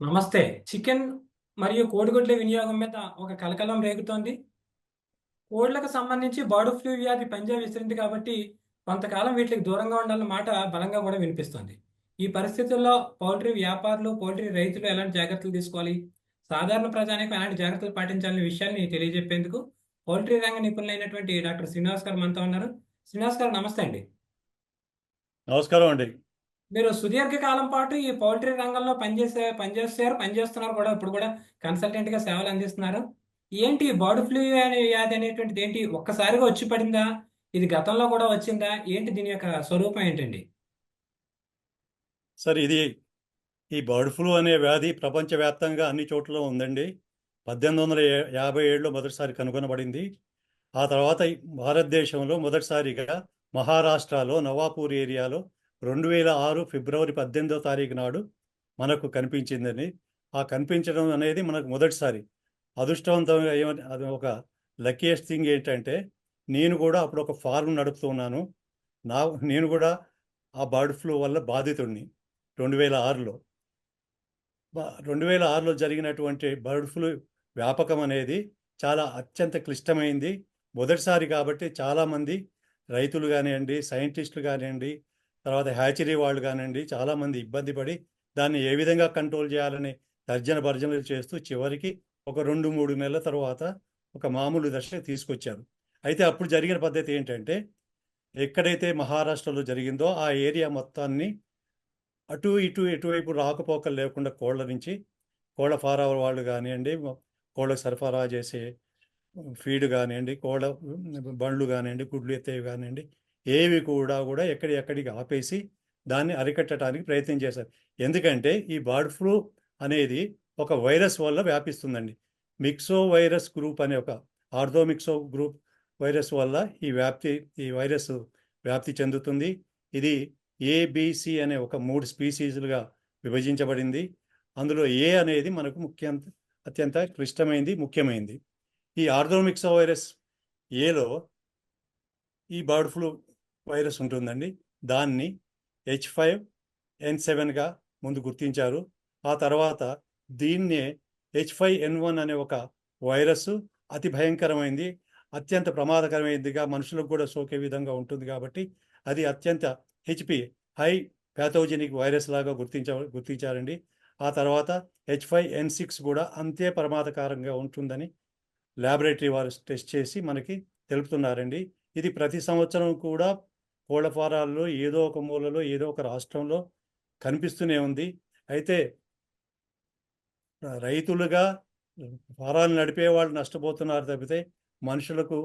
నమస్తే. చికెన్ మరియు కోడిగుడ్ల వినియోగం మీద ఒక కలకలం రేగుతోంది. కోళ్ళకు సంబంధించి బర్డ్ ఫ్లూ వ్యాధి పంజా విసిరింది కాబట్టి కొంతకాలం వీటికి దూరంగా ఉండాలన్న మాట బలంగా కూడా వినిపిస్తుంది. ఈ పరిస్థితుల్లో పౌల్ట్రీ వ్యాపారులు పౌల్ట్రీ రైతులు ఎలాంటి జాగ్రత్తలు తీసుకోవాలి? సాధారణ ప్రజానికి ఎలాంటి జాగ్రత్తలు పాటించాలనే విషయాన్ని తెలియజెప్పేందుకు పౌల్ట్రీ రంగ నిపుణులైనటువంటి డాక్టర్ శ్రీనివాస్ గారు మనతో ఉన్నారు. శ్రీనివాస్ గారు నమస్తే అండి. నమస్కారం అండి. మీరు సుదీర్ఘ కాలం పాటు ఈ పౌల్ట్రీ రంగంలో పనిచేసే పనిచేస్తారు పనిచేస్తున్నారు కూడా. ఇప్పుడు కూడా కన్సల్టెంట్గా సేవలు అందిస్తున్నారు. ఏంటి బర్డ్ ఫ్లూ అనే వ్యాధి అనేటువంటిది ఏంటి? ఒక్కసారిగా వచ్చి పడిందా? ఇది గతంలో కూడా వచ్చిందా? ఏంటి దీని యొక్క స్వరూపం ఏంటండి? సార్ ఇది ఈ బర్డ్ ఫ్లూ అనే వ్యాధి ప్రపంచవ్యాప్తంగా అన్ని చోట్ల ఉందండి. పద్దెనిమిది వందల యాభై ఏడులో మొదటిసారి కనుగొనబడింది. ఆ తర్వాత భారతదేశంలో మొదటిసారిగా మహారాష్ట్రలో నవాపూర్ ఏరియాలో రెండు వేల ఆరు ఫిబ్రవరి పద్దెనిమిదో తారీఖు నాడు మనకు కనిపించిందని. ఆ కనిపించడం అనేది మనకు మొదటిసారి. అదృష్టవంతంగా ఏమని అది ఒక లక్కీయెస్ట్ థింగ్ ఏంటంటే నేను కూడా అప్పుడు ఒక ఫార్మ్ నడుపుతున్నాను నా నేను కూడా ఆ బర్డ్ ఫ్లూ వల్ల బాధితుడిని రెండు వేల ఆరులో. రెండు వేల ఆరులో జరిగినటువంటి బర్డ్ ఫ్లూ వ్యాపకం అనేది చాలా అత్యంత క్లిష్టమైంది. మొదటిసారి కాబట్టి చాలామంది రైతులు కానివ్వండి సైంటిస్టులు కానివ్వండి తర్వాత హ్యాచరీ వాళ్ళు కానివ్వండి చాలామంది ఇబ్బంది పడి దాన్ని ఏ విధంగా కంట్రోల్ చేయాలని తర్జన భర్జనలు చేస్తూ చివరికి ఒక రెండు మూడు నెలల తర్వాత ఒక మామూలు దశకు తీసుకొచ్చారు. అయితే అప్పుడు జరిగిన పద్ధతి ఏంటంటే ఎక్కడైతే మహారాష్ట్రలో జరిగిందో ఆ ఏరియా మొత్తాన్ని అటు ఇటు ఎటువైపు రాకపోకలు లేకుండా కోళ్ళ నుంచి కోళ్ళ ఫారాల వాళ్ళు కానివ్వండి కోళ్ళకు సరఫరా చేసే ఫీడ్ కానివ్వండి కోళ్ళ బండ్లు కానివ్వండి గుడ్లు ఎత్తేవి కానివ్వండి ఏవి కూడా కూడా ఎక్కడి ఎక్కడికి ఆపేసి దాన్ని అరికట్టడానికి ప్రయత్నం చేశారు. ఎందుకంటే ఈ బర్డ్ ఫ్లూ అనేది ఒక వైరస్ వల్ల వ్యాపిస్తుందండి. మిక్సో వైరస్ గ్రూప్ అనే ఒక ఆర్థోమిక్సో గ్రూప్ వైరస్ వల్ల ఈ వ్యాప్తి ఈ వైరస్ వ్యాప్తి చెందుతుంది. ఇది ఏబిసి అనే ఒక మూడు స్పీసీస్లుగా విభజించబడింది. అందులో ఏ అనేది మనకు ముఖ్య అత్యంత క్లిష్టమైంది ముఖ్యమైంది. ఈ ఆర్థోమిక్సో వైరస్ ఏలో ఈ బర్డ్ ఫ్లూ వైరస్ ఉంటుందండి. దాన్ని హెచ్ ఫైవ్ ఎన్ సెవెన్గా ముందు గుర్తించారు. ఆ తర్వాత దీన్నే హెచ్ ఫైవ్ ఎన్ వన్ అనే ఒక వైరస్ అతి భయంకరమైంది అత్యంత ప్రమాదకరమైనదిగా మనుషులకు కూడా సోకే విధంగా ఉంటుంది కాబట్టి అది అత్యంత హెచ్పి హై ప్యాథోజెనిక్ వైరస్ లాగా గుర్తించ గుర్తించారండి. ఆ తర్వాత హెచ్ ఫైవ్ ఎన్ సిక్స్ కూడా అంతే ప్రమాదకరంగా ఉంటుందని ల్యాబొరేటరీ వారు టెస్ట్ చేసి మనకి తెలుపుతున్నారండి. ఇది ప్రతి సంవత్సరం కూడా కోళ్ళ ఫారాల్లో ఏదో ఒక మూలలో ఏదో ఒక రాష్ట్రంలో కనిపిస్తూనే ఉంది. అయితే రైతులుగా ఫారాలు నడిపే వాళ్ళు నష్టపోతున్నారు తప్పితే మనుషులకు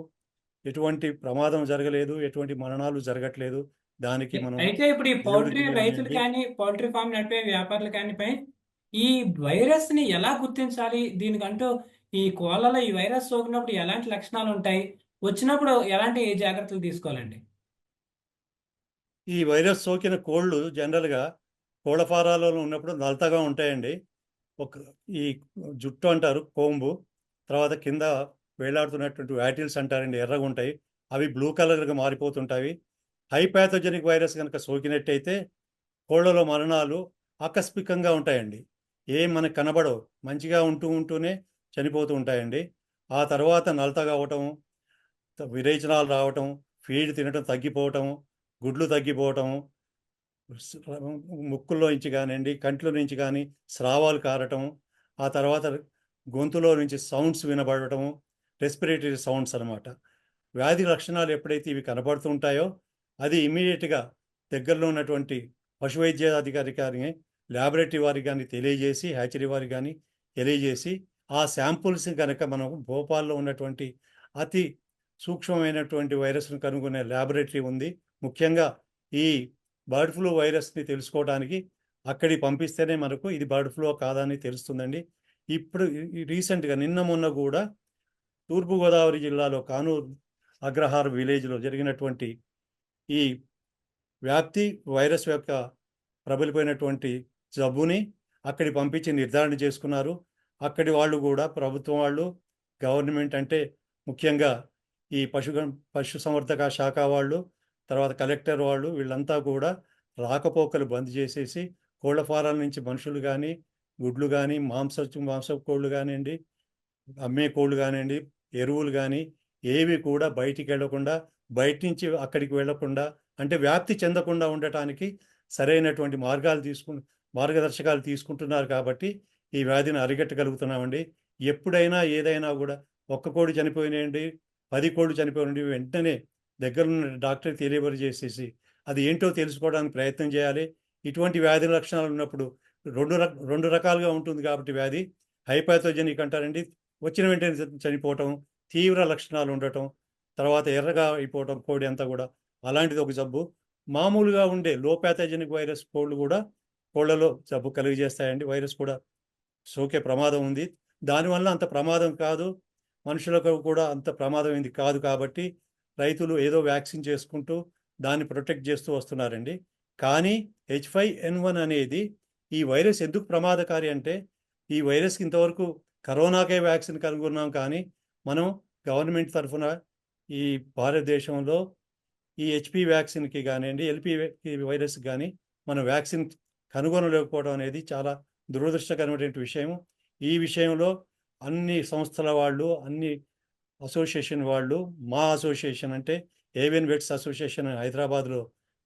ఎటువంటి ప్రమాదం జరగలేదు ఎటువంటి మరణాలు జరగట్లేదు. దానికి మనం అయితే ఇప్పుడు ఈ పౌల్ట్రీ రైతులు కానీ పౌల్ట్రీ ఫామ్ నడిపే వ్యాపారులు కానిపై ఈ వైరస్ని ఎలా గుర్తించాలి? దీనికంటూ ఈ కోళ్ళలో ఈ వైరస్ సోకినప్పుడు ఎలాంటి లక్షణాలు ఉంటాయి? వచ్చినప్పుడు ఎలాంటి జాగ్రత్తలు తీసుకోవాలండి? ఈ వైరస్ సోకిన కోళ్ళు జనరల్గా కోళ్ళ ఫారాలలో ఉన్నప్పుడు నలతగా ఉంటాయండి. ఒక ఈ జుట్టు అంటారు కోంబు తర్వాత కింద వేలాడుతున్నటువంటి వ్యాటిల్స్ అంటారండి ఎర్రగా ఉంటాయి. అవి బ్లూ కలర్గా మారిపోతుంటాయి. హైపాథోజెనిక్ వైరస్ కనుక సోకినట్టయితే కోళ్ళలో మరణాలు ఆకస్మికంగా ఉంటాయండి. ఏం మనకు కనబడవు. మంచిగా ఉంటూ ఉంటూనే చనిపోతూ ఉంటాయండి. ఆ తర్వాత నలతగా అవటం విరేచనాలు రావటం ఫీడ్ తినటం తగ్గిపోవటం గుడ్లు తగ్గిపోవటం ముక్కుల్లో నుంచి కానివ్వండి కంట్లో నుంచి కానీ స్రావాలు కారటం ఆ తర్వాత గొంతులో నుంచి సౌండ్స్ వినబడటం రెస్పిరేటరీ సౌండ్స్ అనమాట వ్యాధి లక్షణాలు ఎప్పుడైతే ఇవి కనబడుతుంటాయో అది ఇమీడియట్గా దగ్గరలో ఉన్నటువంటి పశు వైద్యాధికారి కానీ ల్యాబొరేటరీ వారికి కానీ తెలియజేసి హ్యాచరీ వారికి కానీ తెలియజేసి ఆ శాంపుల్స్ కనుక మనం భోపాల్లో ఉన్నటువంటి అతి సూక్ష్మమైనటువంటి వైరస్ను కనుగొనే ల్యాబొరేటరీ ఉంది. ముఖ్యంగా ఈ బర్డ్ ఫ్లూ వైరస్ని తెలుసుకోవడానికి అక్కడికి పంపిస్తేనే మనకు ఇది బర్డ్ ఫ్లూ కాదని తెలుస్తుందండి. ఇప్పుడు రీసెంట్గా నిన్న మొన్న కూడా తూర్పుగోదావరి జిల్లాలో కానూరు అగ్రహార్ విలేజ్లో జరిగినటువంటి ఈ వ్యాప్తి వైరస్ యొక్క ప్రబలిపోయినటువంటి జబ్బుని అక్కడి పంపించి నిర్ధారణ చేసుకున్నారు. అక్కడి వాళ్ళు కూడా ప్రభుత్వం వాళ్ళు గవర్నమెంట్ అంటే ముఖ్యంగా ఈ పశు పశు సంవర్ధక శాఖ వాళ్ళు తర్వాత కలెక్టర్ వాళ్ళు వీళ్ళంతా కూడా రాకపోకలు బంద్ చేసేసి కోళ్ళ ఫారాల నుంచి మనుషులు కానీ గుడ్లు కానీ మాంస మాంస కోళ్ళు కానివ్వండి అమ్మే కోళ్ళు కానివ్వండి ఎరువులు కానీ ఏవి కూడా బయటికి వెళ్ళకుండా బయట నుంచి అక్కడికి వెళ్ళకుండా అంటే వ్యాప్తి చెందకుండా ఉండటానికి సరైనటువంటి మార్గాలు తీసుకు మార్గదర్శకాలు తీసుకుంటున్నారు కాబట్టి ఈ వ్యాధిని అరికట్టగలుగుతున్నామండి. ఎప్పుడైనా ఏదైనా కూడా ఒక్క కోడి చనిపోయినాయండి పది కోళ్ళు చనిపోయినండి వెంటనే దగ్గరున్న డాక్టర్ తెలియబరి చేసేసి అది ఏంటో తెలుసుకోవడానికి ప్రయత్నం చేయాలి. ఇటువంటి వ్యాధి లక్షణాలు ఉన్నప్పుడు రెండు రెండు రకాలుగా ఉంటుంది కాబట్టి వ్యాధి. హైపాథోజెనిక్ అంటారండి. వచ్చిన వెంటనే చనిపోవటం తీవ్ర లక్షణాలు ఉండటం తర్వాత ఎర్రగా అయిపోవటం కోడి అంతా కూడా అలాంటిది ఒక జబ్బు. మామూలుగా ఉండే లో ప్యాథోజెనిక్ వైరస్ కోళ్ళు కూడా కోళ్ళలో జబ్బు కలిగజేస్తాయండి. వైరస్ కూడా సోకే ప్రమాదం ఉంది. దానివల్ల అంత ప్రమాదం కాదు. మనుషులకు కూడా అంత ప్రమాదమైంది కాదు కాబట్టి రైతులు ఏదో వ్యాక్సిన్ చేసుకుంటూ దాన్ని ప్రొటెక్ట్ చేస్తూ వస్తున్నారండి. కానీ హెచ్ ఫైవ్ ఎన్ వన్ అనేది ఈ వైరస్ ఎందుకు ప్రమాదకారి అంటే ఈ వైరస్కి ఇంతవరకు కరోనాకే వ్యాక్సిన్ కనుగొన్నాం కానీ మనం గవర్నమెంట్ తరఫున ఈ భారతదేశంలో ఈ హెచ్పి వ్యాక్సిన్కి కానివ్వండి ఎల్పి వైరస్కి కానీ మనం వ్యాక్సిన్ కనుగొనలేకపోవడం అనేది చాలా దురదృష్టకరమైనటువంటి విషయం ఈ విషయంలో అన్ని సంస్థల వాళ్ళు అన్ని అసోసియేషన్ వాళ్ళు మా అసోసియేషన్ అంటే ఏవియన్ వెట్స్ అసోసియేషన్ హైదరాబాద్లో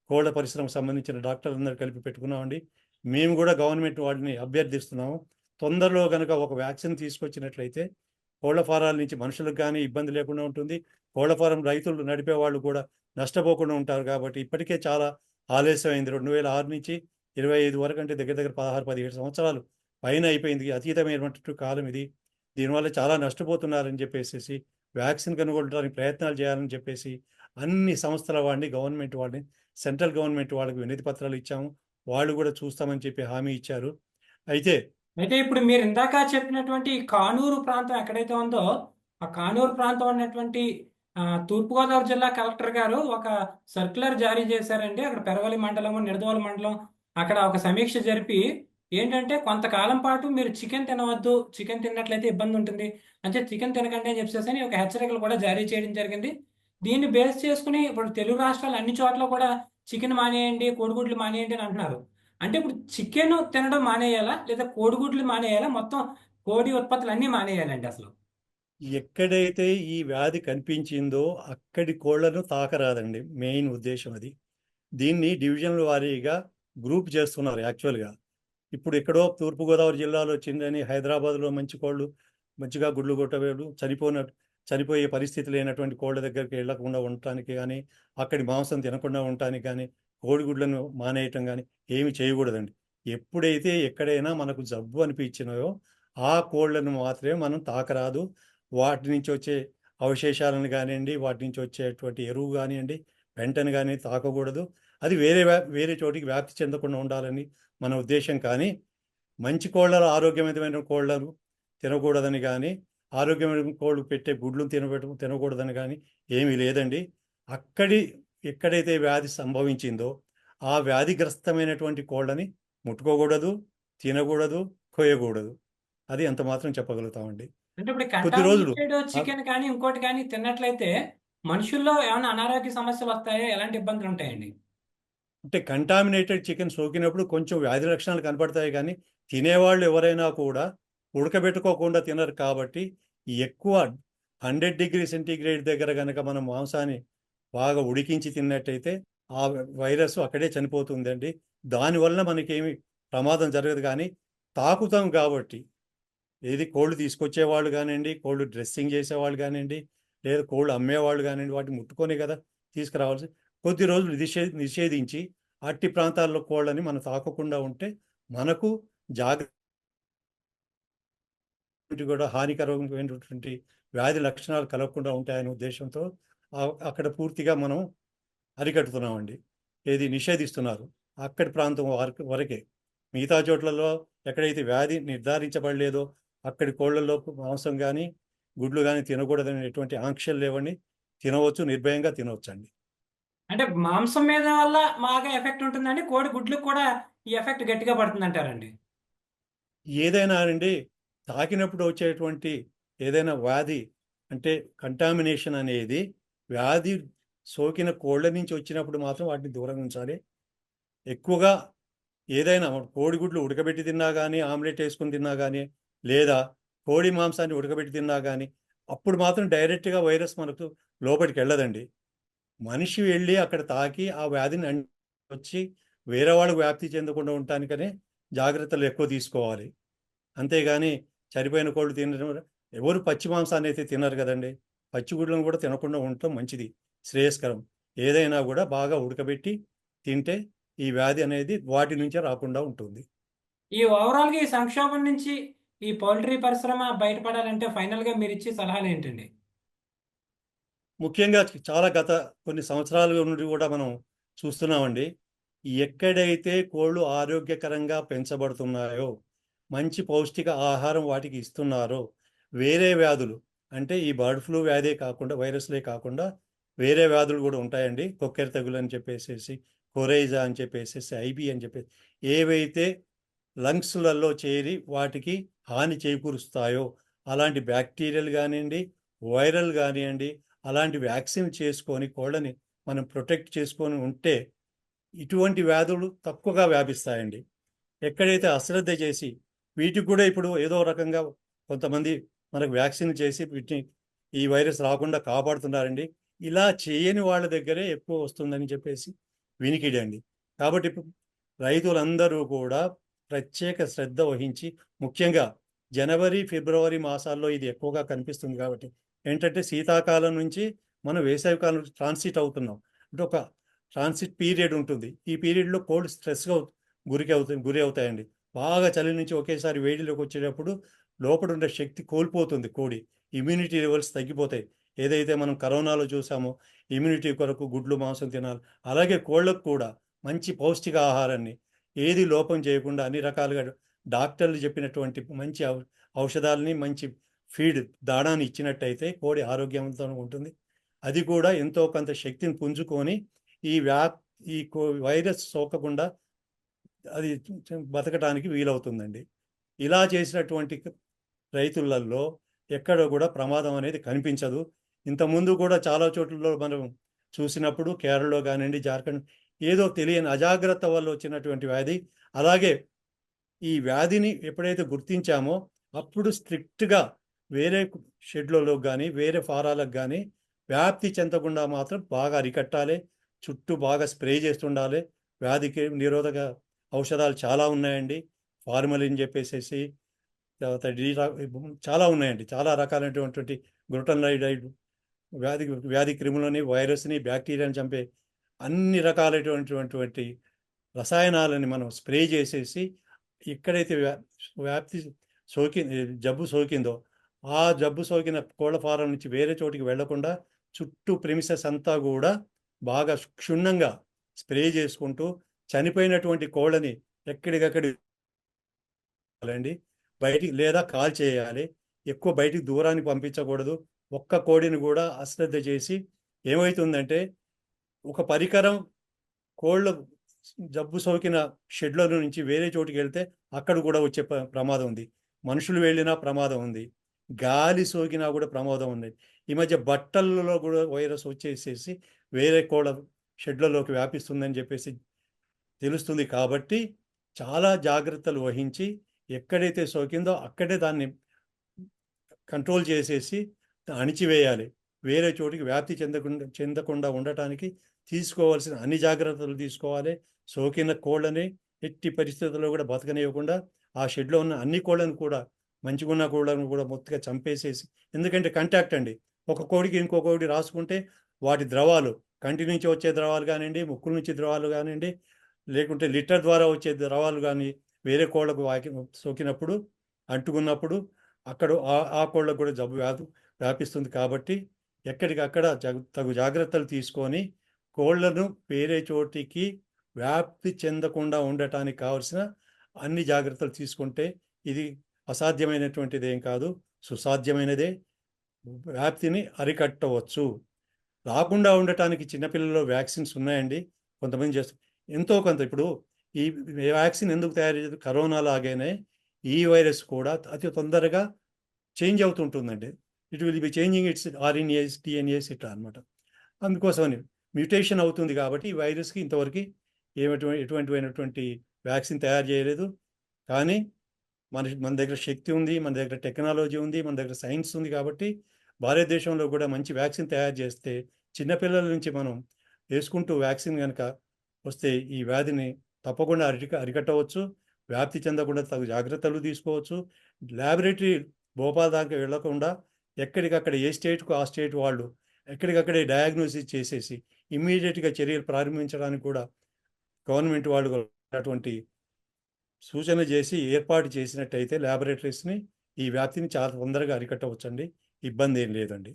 కోళ్ళ పరిశ్రమకు సంబంధించిన డాక్టర్లందరూ కలిపి పెట్టుకున్నామండి. మేము కూడా గవర్నమెంట్ వాళ్ళని అభ్యర్థిస్తున్నాము. తొందరలో కనుక ఒక వ్యాక్సిన్ తీసుకొచ్చినట్లయితే కోళ్ళ ఫారాల నుంచి మనుషులకు కానీ ఇబ్బంది లేకుండా ఉంటుంది. కోళ్ళ ఫారం రైతులు నడిపే వాళ్ళు కూడా నష్టపోకుండా ఉంటారు కాబట్టి ఇప్పటికే చాలా ఆలస్యమైంది. రెండు వేల ఆరు నుంచి ఇరవై ఐదు వరకు అంటే దగ్గర దగ్గర పదహారు పదిహేడు సంవత్సరాలు పైన అయిపోయింది. అతీతమైనటువంటి కాలం ఇది. దీనివల్ల చాలా నష్టపోతున్నారని చెప్పేసి వ్యాక్సిన్ కనుగొనడానికి ప్రయత్నాలు చేయాలని చెప్పేసి అన్ని సంస్థల వాడిని గవర్నమెంట్ వాడిని సెంట్రల్ గవర్నమెంట్ వాళ్ళకి వినతి పత్రాలు ఇచ్చాము. వాళ్ళు కూడా చూస్తామని చెప్పి హామీ ఇచ్చారు. అయితే అయితే ఇప్పుడు మీరు ఇందాక చెప్పినటువంటి కానూరు ప్రాంతం ఎక్కడైతే ఉందో ఆ కానూరు ప్రాంతం ఉన్నటువంటి తూర్పుగోదావరి జిల్లా కలెక్టర్ గారు ఒక సర్క్యులర్ జారీ చేశారండి. అక్కడ పెరవలి మండలం నిడదవోలు మండలం అక్కడ ఒక సమీక్ష జరిపి ఏంటంటే కొంతకాలం పాటు మీరు చికెన్ తినవద్దు చికెన్ తిన్నట్లయితే ఇబ్బంది ఉంటుంది. అంటే చికెన్ తినకండి అని చెప్పేసి అని ఒక హెచ్చరికలు కూడా జారీ చేయడం జరిగింది. దీన్ని బేస్ చేసుకుని ఇప్పుడు తెలుగు రాష్ట్రాలు అన్ని చోట్ల కూడా చికెన్ మానేయండి కోడిగుడ్లు మానేయండి అని అంటున్నారు. అంటే ఇప్పుడు చికెన్ తినడం మానేయాలా? లేదా కోడిగుడ్లు మానేయాలా? మొత్తం కోడి ఉత్పత్తులు అన్నీ మానేయాలండి అసలు. ఎక్కడైతే ఈ వ్యాధి కనిపించిందో అక్కడి కోళ్ళను తాకరాదండి. మెయిన్ ఉద్దేశం అది. దీన్ని డివిజన్ల వారీగా గ్రూప్ చేస్తున్నారు యాక్చువల్గా. ఇప్పుడు ఎక్కడో తూర్పుగోదావరి జిల్లాలో వచ్చిందని హైదరాబాద్లో మంచి కోళ్ళు మంచిగా గుడ్లు కొట్టవేడు చనిపోయిన చనిపోయే పరిస్థితి లేనటువంటి కోళ్ళ దగ్గరికి వెళ్ళకుండా ఉండటానికి కానీ అక్కడి మాంసం తినకుండా ఉండటానికి కానీ కోడిగుడ్లను మానేయటం కానీ ఏమి చేయకూడదండి. ఎప్పుడైతే ఎక్కడైనా మనకు జబ్బు అనిపించినాయో ఆ కోళ్ళను మాత్రమే మనం తాకరాదు. వాటి నుంచి వచ్చే అవశేషాలను కానివ్వండి వాటి నుంచి వచ్చేటువంటి ఎరువు కానివ్వండి వెంటనే కానీ తాకకూడదు. అది వేరే వేరే చోటికి వ్యాప్తి చెందకుండా ఉండాలని మన ఉద్దేశం కానీ మంచి కోళ్ళ ఆరోగ్యవంతమైన కోళ్ళను తినకూడదని కానీ ఆరోగ్యమైన కోళ్ళు పెట్టే గుడ్లు తినబెట్ట తినకూడదని కానీ ఏమీ లేదండి. అక్కడి ఎక్కడైతే వ్యాధి సంభవించిందో ఆ వ్యాధిగ్రస్తమైనటువంటి కోళ్ళని ముట్టుకోకూడదు తినకూడదు కోయకూడదు అది అంత మాత్రం చెప్పగలుగుతామండి. కొద్ది రోజులు. చికెన్ కానీ ఇంకోటి కానీ తిన్నట్లయితే మనుషుల్లో ఏమైనా అనారోగ్య సమస్యలు వస్తాయా? ఎలాంటి ఇబ్బందులు ఉంటాయండి? అంటే కంటామినేటెడ్ చికెన్ సోకినప్పుడు కొంచెం వ్యాధి లక్షణాలు కనపడతాయి కానీ తినేవాళ్ళు ఎవరైనా కూడా ఉడకబెట్టుకోకుండా తినరు కాబట్టి ఎక్కువ హండ్రెడ్ డిగ్రీ సెంటీగ్రేడ్ దగ్గర కనుక మనం మాంసాన్ని బాగా ఉడికించి తిన్నట్టయితే ఆ వైరస్ అక్కడే చనిపోతుందండి. దానివల్ల మనకేమి ప్రమాదం జరగదు కానీ తాకుతాం కాబట్టి ఏది కోళ్ళు తీసుకొచ్చేవాళ్ళు కానివ్వండి కోళ్ళు డ్రెస్సింగ్ చేసేవాళ్ళు కానివ్వండి లేదా కోళ్ళు అమ్మేవాళ్ళు కానివ్వండి వాటిని ముట్టుకొని కదా తీసుకురావాల్సి కొద్ది రోజులు నిషే నిషేధించి అట్టి ప్రాంతాల్లో కోళ్ళని మనం తాకకుండా ఉంటే మనకు జాగ్రత్త కూడా హానికరమైనటువంటి వ్యాధి లక్షణాలు కలగకుండా ఉంటాయనే ఉద్దేశంతో అక్కడ పూర్తిగా మనం అరికట్టుతున్నామండి. ఏది నిషేధిస్తున్నారు అక్కడి ప్రాంతం వరకు వరకే. మిగతా చోట్లలో ఎక్కడైతే వ్యాధి నిర్ధారించబడలేదో అక్కడి కోళ్ళలో మాంసం కానీ గుడ్లు కానీ తినకూడదని ఎటువంటి ఆంక్షలు లేవండి. తినవచ్చు నిర్భయంగా తినవచ్చండి. అంటే మాంసం మీద వల్ల బాగా ఎఫెక్ట్ ఉంటుందండి కోడి గుడ్లకు కూడా ఈ ఎఫెక్ట్ గట్టిగా పడుతుంది అంటారండి ఏదైనా అండి తాకినప్పుడు వచ్చేటువంటి ఏదైనా వ్యాధి అంటే కంటామినేషన్ అనేది వ్యాధి సోకిన కోళ్ళ నుంచి వచ్చినప్పుడు మాత్రం వాటిని దూరంగా ఉంచాలి. ఎక్కువగా ఏదైనా కోడిగుడ్లు ఉడకబెట్టి తిన్నా కానీ ఆమ్లెట్ వేసుకుని తిన్నా కానీ లేదా కోడి మాంసాన్ని ఉడకబెట్టి తిన్నా కానీ అప్పుడు మాత్రం డైరెక్ట్గా వైరస్ మనకు లోపలికి వెళ్ళదండి. మనిషి వెళ్ళి అక్కడ తాకి ఆ వ్యాధిని వచ్చి వేరే వాళ్ళకు వ్యాప్తి చెందకుండా ఉండటానికనే జాగ్రత్తలు ఎక్కువ తీసుకోవాలి. అంతేగాని చనిపోయిన కోళ్ళు తినడం ఎవరు పచ్చి మాంసాన్ని అయితే తినరు కదండి. పచ్చి గుడ్లను కూడా తినకుండా ఉండటం మంచిది శ్రేయస్కరం. ఏదైనా కూడా బాగా ఉడకబెట్టి తింటే ఈ వ్యాధి అనేది వాటి నుంచే రాకుండా ఉంటుంది. ఈ ఓవరాల్గా ఈ సంక్షోభం నుంచి ఈ పౌల్ట్రీ పరిశ్రమ బయటపడాలంటే ఫైనల్గా మీరు ఇచ్చే సలహాలు ఏంటండి ముఖ్యంగా చాలా గత కొన్ని సంవత్సరాల నుండి కూడా మనం చూస్తున్నామండి. ఎక్కడైతే కోళ్ళు ఆరోగ్యకరంగా పెంచబడుతున్నాయో మంచి పౌష్టిక ఆహారం వాటికి ఇస్తున్నారో వేరే వ్యాధులు అంటే ఈ బర్డ్ ఫ్లూ వ్యాధే కాకుండా వైరస్లే కాకుండా వేరే వ్యాధులు కూడా ఉంటాయండి. కొక్కెర తెగులు అని చెప్పేసేసి కొరైజా అని చెప్పేసేసి ఐబి అని చెప్పేసి ఏవైతే లంగ్స్లలో చేరి వాటికి హాని చేకూరుస్తాయో అలాంటి బ్యాక్టీరియల్ కానివ్వండి వైరల్ కానివ్వండి అలాంటి వ్యాక్సిన్ చేసుకొని కోళ్ళని మనం ప్రొటెక్ట్ చేసుకొని ఉంటే ఇటువంటి వ్యాధులు తక్కువగా వ్యాపిస్తాయండి. ఎక్కడైతే అశ్రద్ధ చేసి వీటికి కూడా ఇప్పుడు ఏదో రకంగా కొంతమంది మనకు వ్యాక్సిన్ చేసి వీటిని ఈ వైరస్ రాకుండా కాపాడుతున్నారండి. ఇలా చేయని వాళ్ళ దగ్గరే ఎక్కువ వస్తుందని చెప్పేసి వినికిడండి. కాబట్టి ఇప్పుడు రైతులందరూ కూడా ప్రత్యేక శ్రద్ధ వహించి ముఖ్యంగా జనవరి ఫిబ్రవరి మాసాల్లో ఇది ఎక్కువగా కనిపిస్తుంది కాబట్టి ఏంటంటే శీతాకాలం నుంచి మనం వేసవికాలం ట్రాన్సిట్ అవుతున్నాం. అంటే ఒక ట్రాన్సిట్ పీరియడ్ ఉంటుంది. ఈ పీరియడ్లో కోల్డ్ స్ట్రెస్గా గురికి అవుతాయి గురి అవుతాయండి. బాగా చలి నుంచి ఒకేసారి వేడిలోకి వచ్చేటప్పుడు లోపల ఉండే శక్తి కోల్పోతుంది కోడి. ఇమ్యూనిటీ లెవెల్స్ తగ్గిపోతాయి. ఏదైతే మనం కరోనాలో చూసామో ఇమ్యూనిటీ కొరకు గుడ్లు మాంసం తినాలి. అలాగే కోళ్ళకు కూడా మంచి పౌష్టిక ఆహారాన్ని ఏది లోపం చేయకుండా అన్ని రకాలుగా డాక్టర్లు చెప్పినటువంటి మంచి ఔ- ఔషధాలని మంచి ఫీడ్ దాణాన్ని ఇచ్చినట్టయితే కోడి ఆరోగ్యవంతంగా ఉంటుంది. అది కూడా ఎంతో కొంత శక్తిని పుంజుకొని ఈ వ్యా ఈ కో- వైరస్ సోకకుండా అది బతకడానికి వీలవుతుందండి. ఇలా చేసినటువంటి రైతులలో ఎక్కడ కూడా ప్రమాదం అనేది కనిపించదు. ఇంతకుముందు కూడా చాలా చోట్లలో మనం చూసినప్పుడు కేరళలో కానివ్వండి జార్ఖండ్ ఏదో తెలియని అజాగ్రత్త వల్ల వచ్చినటువంటి వ్యాధి. అలాగే ఈ వ్యాధిని ఎప్పుడైతే గుర్తించామో అప్పుడు స్ట్రిక్ట్గా వేరే షెడ్లలో కానీ వేరే ఫారాలకు కానీ వ్యాప్తి చెందకుండా మాత్రం బాగా అరికట్టాలి. చుట్టూ బాగా స్ప్రే చేస్తుండాలి. వ్యాధికి నిరోధక ఔషధాలు చాలా ఉన్నాయండి. ఫార్మలిన్ చెప్పేసేసి తర్వాత చాలా ఉన్నాయండి. చాలా రకాలైనటువంటి గ్లూటనైడ్ వ్యాధి వ్యాధి క్రిములని వైరస్ని బ్యాక్టీరియాని చంపే అన్ని రకాలైనటువంటి రసాయనాలని మనం స్ప్రే చేసేసి ఎక్కడైతే వ్యా వ్యాప్తి సోకి జబ్బు సోకిందో ఆ జబ్బు సోకిన కోళ్ళ ఫారం నుంచి వేరే చోటికి వెళ్ళకుండా చుట్టూ ప్రిమిసెస్ అంతా కూడా బాగా క్షుణ్ణంగా స్ప్రే చేసుకుంటూ చనిపోయినటువంటి కోళ్ళని ఎక్కడికక్కడి అండి బయటికి లేదా కాల్ చేయాలి. ఎక్కువ బయటికి దూరానికి పంపించకూడదు. ఒక్క కోడిని కూడా అశ్రద్ధ చేసి ఏమవుతుందంటే ఒక పరికరం కోళ్ళ జబ్బు సోకిన షెడ్ల నుంచి వేరే చోటుకి వెళ్తే అక్కడ కూడా వచ్చే ప్ర- ప్రమాదం ఉంది. మనుషులు వెళ్ళినా ప్రమాదం ఉంది. గాలి సోకినా కూడా ప్రమాదం ఉంది. ఈ మధ్య బట్టలలో కూడా వైరస్ వచ్చేసేసి వేరే కోళ్ళ షెడ్లలోకి వ్యాపిస్తుందని చెప్పేసి తెలుస్తుంది. కాబట్టి చాలా జాగ్రత్తలు వహించి ఎక్కడైతే సోకిందో అక్కడే దాన్ని కంట్రోల్ చేసేసి అణిచివేయాలి. వేరే చోటికి వ్యాప్తి చెందకుండా చెందకుండా ఉండటానికి తీసుకోవాల్సిన అన్ని జాగ్రత్తలు తీసుకోవాలి. సోకిన కోళ్ళని ఎట్టి పరిస్థితుల్లో కూడా బతకనివ్వకుండా ఆ షెడ్లో ఉన్న అన్ని కోళ్ళను కూడా మంచిగా ఉన్న కోళ్ళను కూడా మొత్తగా చంపేసేసి ఎందుకంటే కంటాక్ట్ అండి. ఒక కోడికి ఇంకో కోడి రాసుకుంటే వాటి ద్రవాలు కంటి నుంచి వచ్చే ద్రవాలు కానివ్వండి ముక్కుల నుంచి ద్రవాలు కానివ్వండి లేకుంటే లిటర్ ద్వారా వచ్చే ద్రవాలు కానీ వేరే కోళ్ళకు వాకి సోకినప్పుడు అంటుకున్నప్పుడు అక్కడ ఆ- ఆ కోళ్ళకు కూడా జబ్బు వ్యాధి వ్యాపిస్తుంది కాబట్టి ఎక్కడికక్కడ తగు జాగ్రత్తలు తీసుకొని కోళ్ళను వేరే చోటికి వ్యాప్తి చెందకుండా ఉండటానికి కావలసిన అన్ని జాగ్రత్తలు తీసుకుంటే ఇది అసాధ్యమైనటువంటిది ఏం కాదు. సుసాధ్యమైనదే. వ్యాప్తిని అరికట్టవచ్చు. రాకుండా ఉండటానికి చిన్నపిల్లల్లో వ్యాక్సిన్స్ ఉన్నాయండి. కొంతమంది చేస్తారు ఎంతో కొంత ఇప్పుడు ఈ వ్యాక్సిన్ ఎందుకు తయారు చేయదు కరోనా లాగానే ఈ వైరస్ కూడా అతి తొందరగా change అవుతుంటుందండి. It will be changing it's RNAs DNAs ఇట్లా అనమాట అందుకోసమని మ్యూటేషన్ అవుతుంది కాబట్టి ఈ వైరస్కి ఇంతవరకు ఏమటువంటి ఎటువంటి వ్యాక్సిన్ తయారు చేయలేదు. కానీ మన మన దగ్గర శక్తి ఉంది మన దగ్గర టెక్నాలజీ ఉంది మన దగ్గర సైన్స్ ఉంది కాబట్టి భారతదేశంలో కూడా మంచి వ్యాక్సిన్ తయారు చేస్తే చిన్నపిల్లల నుంచి మనం వేసుకుంటూ వ్యాక్సిన్ కనుక వస్తే ఈ వ్యాధిని తప్పకుండా అరిక అరికట్టవచ్చు వ్యాప్తి చెందకుండా తగు జాగ్రత్తలు తీసుకోవచ్చు. ల్యాబొరేటరీ భోపాల్ దాకా వెళ్ళకుండా ఎక్కడికక్కడ ఏ స్టేట్కు ఆ స్టేట్ వాళ్ళు ఎక్కడికక్కడే డయాగ్నోసిస్ చేసేసి ఇమ్మీడియట్గా చర్యలు ప్రారంభించడానికి కూడా గవర్నమెంట్ వాళ్ళు అటువంటి సూచన చేసి ఏర్పాటు చేసినట్టయితే ల్యాబొరేటరీస్ని ఈ వ్యాప్తిని చాలా తొందరగా అరికట్టవచ్చండి. ఇబ్బంది ఏం లేదండి.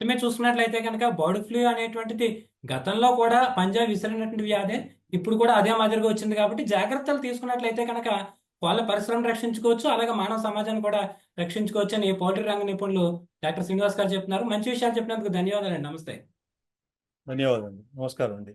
మీరు చూసుకున్నట్లయితే కనుక బర్డ్ ఫ్లూ అనేటువంటిది గతంలో కూడా పంజాబ్ విసిరినటువంటి వ్యాధే ఇప్పుడు కూడా అదే మాదిరిగా వచ్చింది కాబట్టి జాగ్రత్తలు తీసుకున్నట్లయితే కనుక వాళ్ళ పరిశ్రమను రక్షించుకోవచ్చు అలాగే మానవ సమాజాన్ని కూడా రక్షించుకోవచ్చు అని పౌల్ట్రీ రంగ నిపుణులు డాక్టర్ శ్రీనివాస్ గారు చెప్తున్నారు మంచి విషయాలు చెప్పినందుకు ధన్యవాదాలండి. నమస్తే. ధన్యవాదాలు. నమస్కారం అండి.